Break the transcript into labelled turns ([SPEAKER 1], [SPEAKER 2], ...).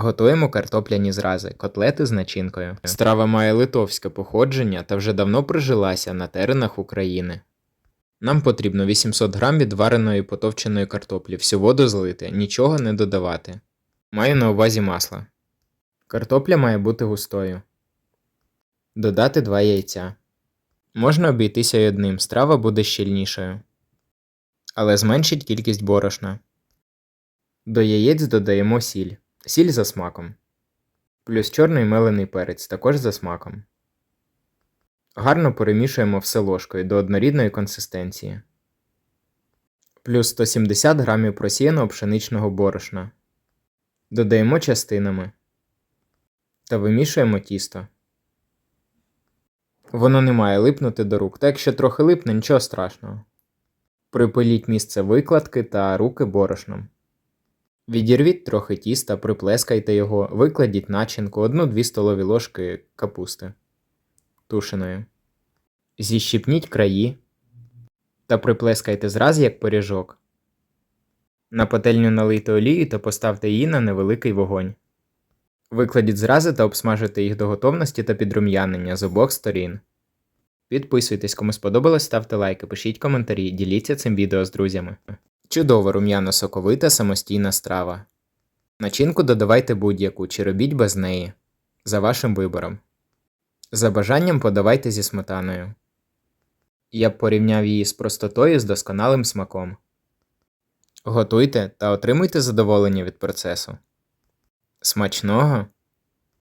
[SPEAKER 1] Готуємо картопляні зрази, котлети з начинкою. Страва має литовське походження та вже давно прижилася на теренах України. Нам потрібно 800 г відвареної потовченої картоплі, всю воду злити, нічого не додавати. Маю на увазі масло. Картопля має бути густою. Додати 2 яйця. Можна обійтися й одним, страва буде щільнішою. Але зменшить кількість борошна. До яєць додаємо сіль. Сіль за смаком. Плюс чорний мелений перець також за смаком. Гарно перемішуємо все ложкою до однорідної консистенції. Плюс 170 г просіяного пшеничного борошна. Додаємо частинами та вимішуємо тісто. Воно не має липнути до рук, та якщо трохи липне, нічого страшного. Припиліть місце викладки та руки борошном. Відірвіть трохи тіста, приплескайте його, викладіть начинку 1-2 столові ложки капусти тушеної. Зіщипніть краї та приплескайте зраз як пиріжок. На пательню налийте олію та поставте її на невеликий вогонь. Викладіть зрази та обсмажте їх до готовності та підрум'янення з обох сторін. Підписуйтесь, кому сподобалось, ставте лайки, пишіть коментарі, діліться цим відео з друзями. Чудова рум'яно соковита самостійна страва. Начинку додавайте будь-яку чи робіть без неї. За вашим вибором. За бажанням подавайте зі сметаною. Я б порівняв її з простотою з досконалим смаком. Готуйте та отримуйте задоволення від процесу. Смачного!